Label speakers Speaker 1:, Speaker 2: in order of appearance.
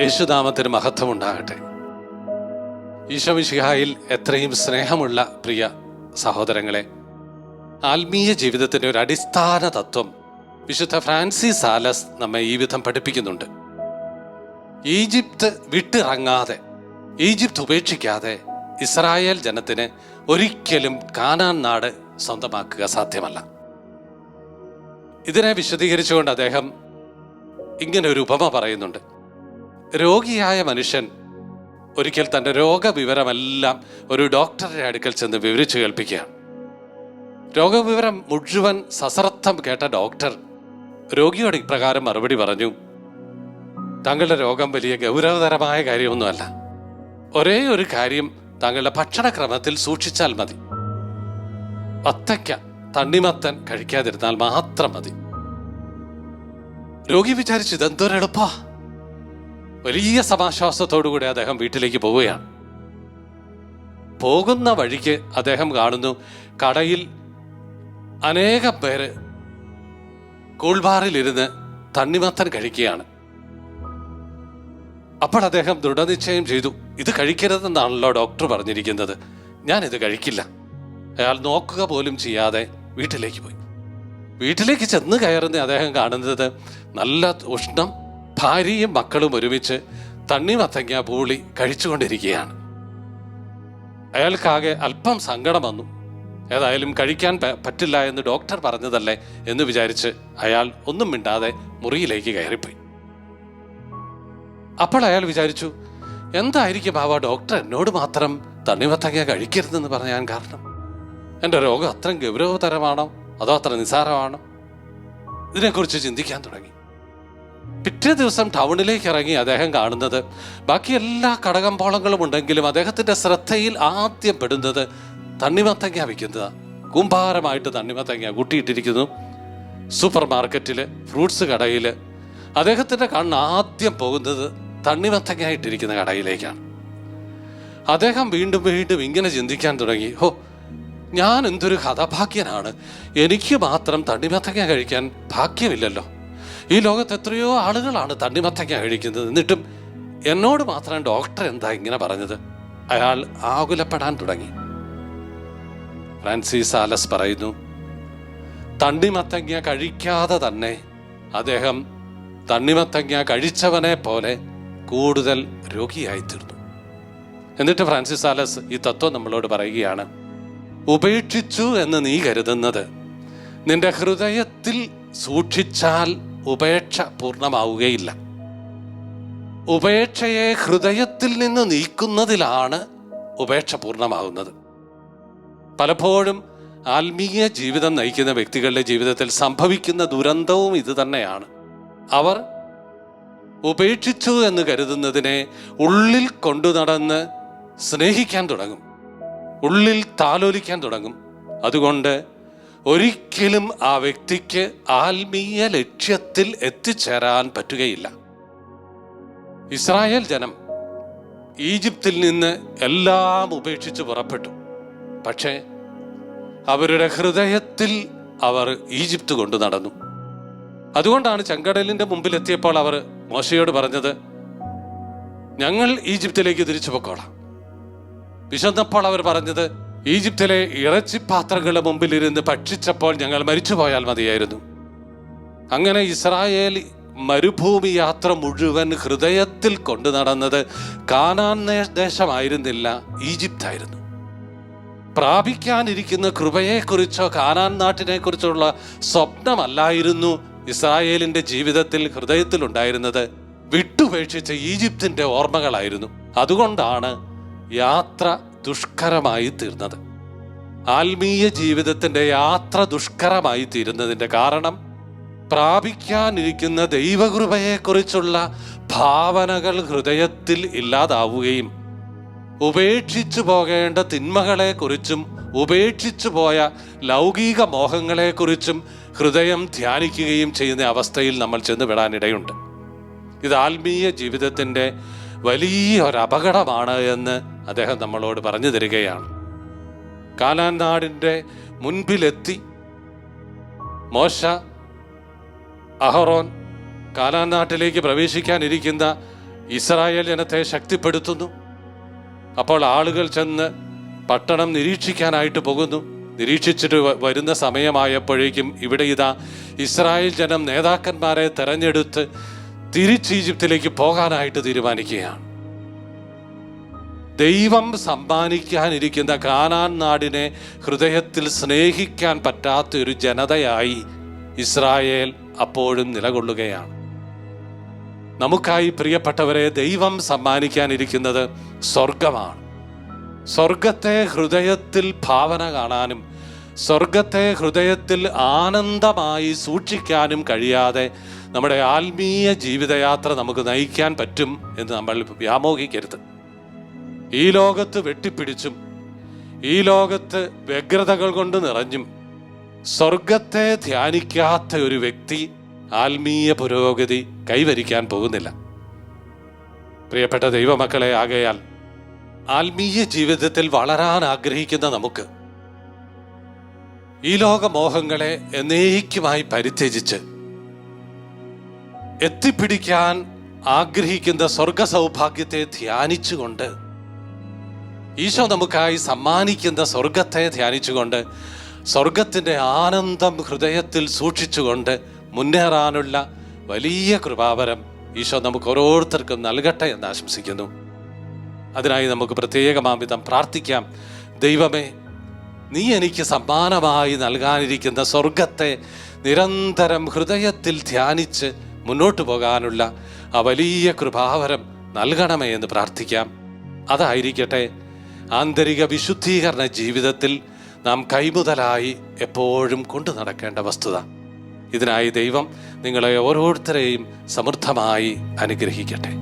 Speaker 1: യേശുനാമത്തിന് മഹത്വം ഉണ്ടാകട്ടെ ഈശോമിശിഹായിൽ എത്രയും സ്നേഹമുള്ള പ്രിയ സഹോദരങ്ങളെ ആത്മീയ ജീവിതത്തിന്റെ ഒരു അടിസ്ഥാന തത്വം വിശുദ്ധ ഫ്രാൻസിസ് ആലസ് നമ്മെ ഈ വിധം പഠിപ്പിക്കുന്നുണ്ട്. ഈജിപ്ത് വിട്ടിറങ്ങാതെ ഈജിപ്ത് ഉപേക്ഷിക്കാതെ ഇസ്രായേൽ ജനത്തിന് ഒരിക്കലും കാനാൻ നാട് സ്വന്തമാക്കുക സാധ്യമല്ല. ഇതിനെ വിശദീകരിച്ചുകൊണ്ട് അദ്ദേഹം ഇങ്ങനെ ഒരു ഉപമ പറയുന്നുണ്ട്. രോഗിയായ മനുഷ്യൻ ഒരിക്കൽ തന്റെ രോഗവിവരമെല്ലാം ഒരു ഡോക്ടറുടെ അടുക്കൽ ചെന്ന് വിവരിച്ചു കേൾപ്പിക്കുകയാണ്. രോഗവിവരം മുഴുവൻ സശ്രദ്ധം കേട്ട ഡോക്ടർ രോഗിയോട് ഇപ്രകാരം മറുപടി പറഞ്ഞു താങ്കളുടെ രോഗം വലിയ ഗൗരവതരമായ കാര്യമൊന്നുമല്ല. ഒരേ ഒരു കാര്യം താങ്കളുടെ ഭക്ഷണക്രമത്തിൽ സൂക്ഷിച്ചാൽ മതി. വത്തയ്ക്ക തണ്ണിമത്തൻ കഴിക്കാതിരുന്നാൽ മാത്രം മതി. രോഗി വിചാരിച്ചു ഇതെന്തൊരെളുപ്പാ. വലിയ സമാശ്വാസത്തോടുകൂടി അദ്ദേഹം വീട്ടിലേക്ക് പോവുകയാണ്. പോകുന്ന വഴിക്ക് അദ്ദേഹം കാണുന്നു കടയിൽ അനേകം പേര് കൂൾബാറിലിരുന്ന് തണ്ണിമത്തൻ കഴിക്കുകയാണ്. അപ്പോൾ അദ്ദേഹം ദൃഢനിശ്ചയം ചെയ്തു ഇത് കഴിക്കരുതെന്നാണല്ലോ ഡോക്ടർ പറഞ്ഞിരിക്കുന്നത്. ഞാൻ ഇത് കഴിക്കില്ല. അയാൾ നോക്കുക പോലും ചെയ്യാതെ വീട്ടിലേക്ക് പോയി. വീട്ടിലേക്ക് ചെന്ന് കയറുന്ന അദ്ദേഹം കാണുന്നത് നല്ല ഉഷ്ണം ഭാര്യയും മക്കളും ഒരുമിച്ച് തണ്ണിമത്തങ്ങ പൂളി കഴിച്ചുകൊണ്ടിരിക്കുകയാണ്. അയാൾക്കാകെ അല്പം സങ്കടം വന്നു. ഏതായാലും കഴിക്കാൻ പറ്റില്ല എന്ന് ഡോക്ടർ പറഞ്ഞതല്ലേ എന്ന് വിചാരിച്ച് അയാൾ ഒന്നും മിണ്ടാതെ മുറിയിലേക്ക് കയറിപ്പോയി. അപ്പോൾ അയാൾ വിചാരിച്ചു എന്തായിരിക്കും ബാബ ഡോക്ടർ എന്നോട് മാത്രം തണ്ണിമത്തങ്ങ കഴിക്കരുതെന്ന് പറയാൻ കാരണം? എന്റെ രോഗം അത്ര ഗൗരവതരമാണോ? അതോ അത്ര നിസ്സാരമാണോ ഇതിനെക്കുറിച്ച് ചിന്തിക്കാൻ തുടങ്ങി. പിറ്റേ ദിവസം ടൗണിലേക്ക് ഇറങ്ങി അദ്ദേഹം കാണുന്നത്. ബാക്കി എല്ലാ കടകമ്പോളങ്ങളും ഉണ്ടെങ്കിലും അദ്ദേഹത്തിന്റെ ശ്രദ്ധയിൽ ആദ്യം പെടുന്നത് തണ്ണിമത്തങ്ങ വിൽക്കുന്നതാണ് കുംഭാരമായിട്ട് തണ്ണിമത്തങ്ങ കൂട്ടിയിട്ടിരിക്കുന്നു. സൂപ്പർ മാർക്കറ്റിൽ ഫ്രൂട്ട്സ് കടയിൽ അദ്ദേഹത്തിന്റെ കണ്ണ് ആദ്യം പോകുന്നത് തണ്ണിമത്തങ്ങ ഇട്ടിരിക്കുന്ന കടയിലേക്കാണ്. അദ്ദേഹം വീണ്ടും വീണ്ടും ഇങ്ങനെ ചിന്തിക്കാൻ തുടങ്ങി. ഹോ ഞാൻ എന്തൊരു കഥാഭാഗ്യനാണ്. എനിക്ക് മാത്രം തണ്ണിമത്തങ്ങ കഴിക്കാൻ ഭാഗ്യമില്ലല്ലോ. ഈ ലോകത്ത് എത്രയോ ആളുകളാണ് തണ്ണിമത്തങ്ങ കഴിക്കുന്നത്. എന്നിട്ടും എന്നോട് മാത്രം ഡോക്ടർ എന്താ ഇങ്ങനെ പറഞ്ഞത്? അയാൾ ആകുലപ്പെടാൻ തുടങ്ങി. ഫ്രാൻസിസ് ആലസ് പറയുന്നു തണ്ണിമത്തങ്ങ കഴിക്കാതെ തന്നെ അദ്ദേഹം തണ്ണിമത്തങ്ങ കഴിച്ചവനെ പോലെ കൂടുതൽ രോഗിയായിത്തീർന്നു എന്നിട്ട് ഫ്രാൻസിസ് ആലസ് ഈ തത്വം നമ്മളോട് പറയുകയാണ് ഉപേക്ഷിച്ചു എന്ന് നീ കരുതുന്നത് നിന്റെ ഹൃദയത്തിൽ സൂക്ഷിച്ചാൽ ഉപേക്ഷ പൂർണമാവുകയില്ല. ഉപേക്ഷയെ ഹൃദയത്തിൽ നിന്ന് നീക്കുന്നതിലാണ് ഉപേക്ഷ പൂർണമാകുന്നത് പലപ്പോഴും ആത്മീയ ജീവിതം നയിക്കുന്ന വ്യക്തികളുടെ ജീവിതത്തിൽ സംഭവിക്കുന്ന ദുരന്തവും ഇത് തന്നെയാണ്. അവർ ഉപേക്ഷിച്ചു എന്ന് കരുതുന്നതിനെ ഉള്ളിൽ കൊണ്ടു നടന്ന് സ്നേഹിക്കാൻ തുടങ്ങും. ഉള്ളിൽ താലോലിക്കാൻ തുടങ്ങും. അതുകൊണ്ട് ഒരിക്കലും ആ വ്യക്തിക്ക് ആത്മീയ ലക്ഷ്യത്തിൽ എത്തിച്ചേരാൻ പറ്റുകയില്ല. ഇസ്രായേൽ ജനം ഈജിപ്തിൽ നിന്ന് എല്ലാം ഉപേക്ഷിച്ച് പുറപ്പെട്ടു. പക്ഷേ അവരുടെ ഹൃദയത്തിൽ അവർ ഈജിപ്ത് കൊണ്ടു നടന്നു. അതുകൊണ്ടാണ് ചെങ്കടലിന്റെ മുമ്പിൽ എത്തിയപ്പോൾ അവർ മോശയോട് പറഞ്ഞത് ഞങ്ങൾ ഈജിപ്തിലേക്ക് തിരിച്ചു പൊക്കോളാം. വിശന്നപ്പോൾ അവർ പറഞ്ഞത് ഈജിപ്തിലെ ഇറച്ചിപ്പാത്രങ്ങളുടെ മുമ്പിൽ ഇരുന്ന് ഭക്ഷിച്ചപ്പോൾ ഞങ്ങൾ മരിച്ചുപോയാൽ മതിയായിരുന്നു. അങ്ങനെ ഇസ്രായേൽ മരുഭൂമി യാത്ര മുഴുവൻ ഹൃദയത്തിൽ കൊണ്ടു നടന്നത് കാനാൻ ദേശമായിരുന്നില്ല ഈജിപ്തായിരുന്നു. പ്രാപിക്കാനിരിക്കുന്ന കൃപയെക്കുറിച്ചോ കാനാൻ നാട്ടിനെ കുറിച്ചുള്ള സ്വപ്നമല്ലായിരുന്നു ഇസ്രായേലിന്റെ ജീവിതത്തിൽ ഹൃദയത്തിൽ ഉണ്ടായിരുന്നത് വിട്ടുപേക്ഷിച്ച ഈജിപ്തിന്റെ ഓർമ്മകളായിരുന്നു. അതുകൊണ്ടാണ് യാത്ര ദുഷ്കരമായി തീർന്നത്. ആത്മീയ ജീവിതത്തിന്റെ യാത്ര ദുഷ്കരമായി തീരുന്നതിന്റെ കാരണം പ്രാപിക്കാനിരിക്കുന്ന ദൈവകൃപയെക്കുറിച്ചുള്ള ഭാവനകൾ ഹൃദയത്തിൽ ഇല്ലാതാവുകയും ഉപേക്ഷിച്ചു പോകേണ്ട തിന്മകളെക്കുറിച്ചും ഉപേക്ഷിച്ചു പോയ ലൗകിക മോഹങ്ങളെക്കുറിച്ചും ഹൃദയം ധ്യാനിക്കുകയും ചെയ്യുന്ന അവസ്ഥയിൽ നമ്മൾ ചെന്ന് വിടാനിടയുണ്ട് ഇത് ആത്മീയ ജീവിതത്തിന്റെ വലിയ ഒരു അപകടമാണ് എന്ന് അദ്ദേഹം നമ്മളോട് പറഞ്ഞു തരികയാണ്. കാലാനാടിന്റെ മുൻപിലെത്തി മോശ അഹറോൻ കാലാനാട്ടിലേക്ക് പ്രവേശിക്കാനിരിക്കുന്ന ഇസ്രായേൽ ജനത്തെ ശക്തിപ്പെടുത്തുന്നു. അപ്പോൾ ആളുകൾ ചെന്ന് പട്ടണം നിരീക്ഷിക്കാനായിട്ട് പോകുന്നു. നിരീക്ഷിച്ചിട്ട് വരുന്ന സമയമായപ്പോഴേക്കും ഇവിടെ ഇതാ ഇസ്രായേൽ ജനം നേതാക്കന്മാരെ തെരഞ്ഞെടുത്ത് തിരിച്ച് ഈജിപ്തിലേക്ക് പോകാനായിട്ട് തീരുമാനിക്കുകയാണ്. ദൈവം സമ്മാനിക്കാനിരിക്കുന്ന കാനാൻ നാടിനെ ഹൃദയത്തിൽ സ്നേഹിക്കാൻ പറ്റാത്ത ഒരു ജനതയായി ഇസ്രായേൽ അപ്പോഴും നിലകൊള്ളുകയാണ്. നമുക്കായി പ്രിയപ്പെട്ടവരെ ദൈവം സമ്മാനിക്കാനിരിക്കുന്നത് സ്വർഗമാണ് സ്വർഗത്തെ ഹൃദയത്തിൽ ഭാവന കാണാനും സ്വർഗത്തെ ഹൃദയത്തിൽ ആനന്ദമായി സൂക്ഷിക്കാനും കഴിയാതെ നമ്മുടെ ആത്മീയ ജീവിതയാത്ര നമുക്ക് നയിക്കാൻ പറ്റും എന്ന് നമ്മൾ വ്യാമോഹിക്കരുത്. ഈ ലോകത്ത് വെട്ടിപ്പിടിച്ചും ഈ ലോകത്ത് വ്യഗ്രതകൾ കൊണ്ട് നിറഞ്ഞും സ്വർഗത്തെ ധ്യാനിക്കാത്ത ഒരു വ്യക്തി ആത്മീയ പുരോഗതി കൈവരിക്കാൻ പോകുന്നില്ല. പ്രിയപ്പെട്ട ദൈവമക്കളെ ആകയാൽ ആത്മീയ ജീവിതത്തിൽ വളരാൻ ആഗ്രഹിക്കുന്ന നമുക്ക് ഈ ലോകമോഹങ്ങളെ എന്നേക്കുമായി പരിത്യജിച്ച് എത്തിപ്പിടിക്കാൻ ആഗ്രഹിക്കുന്ന സ്വർഗ സൗഭാഗ്യത്തെ ധ്യാനിച്ചുകൊണ്ട് ഈശോ നമുക്കായി സമ്മാനിക്കുന്ന സ്വർഗത്തെ ധ്യാനിച്ചുകൊണ്ട് സ്വർഗത്തിന്റെ ആനന്ദം ഹൃദയത്തിൽ സൂക്ഷിച്ചുകൊണ്ട് മുന്നേറാനുള്ള വലിയ കൃപാവരം ഈശോ നമുക്ക് ഓരോരുത്തർക്കും നൽകട്ടെ എന്ന് ആശംസിക്കുന്നു. അതിനായി നമുക്ക് പ്രത്യേകമാവിധം പ്രാർത്ഥിക്കാം. ദൈവമേ നീ എനിക്ക് സമ്മാനമായി നൽകാനിരിക്കുന്ന സ്വർഗത്തെ നിരന്തരം ഹൃദയത്തിൽ ധ്യാനിച്ച് മുന്നോട്ടു പോകാനുള്ള ആ വലിയ കൃപാവരം നൽകണമേ എന്ന് പ്രാർത്ഥിക്കാം. അതായിരിക്കട്ടെ ആന്തരിക വിശുദ്ധീകരണ ജീവിതത്തിൽ നാം കൈമുതലായി എപ്പോഴും കൊണ്ടു നടക്കേണ്ട വസ്തുത. ഇതിനായി ദൈവം നിങ്ങളെ ഓരോരുത്തരെയും സമൃദ്ധമായി അനുഗ്രഹിക്കട്ടെ.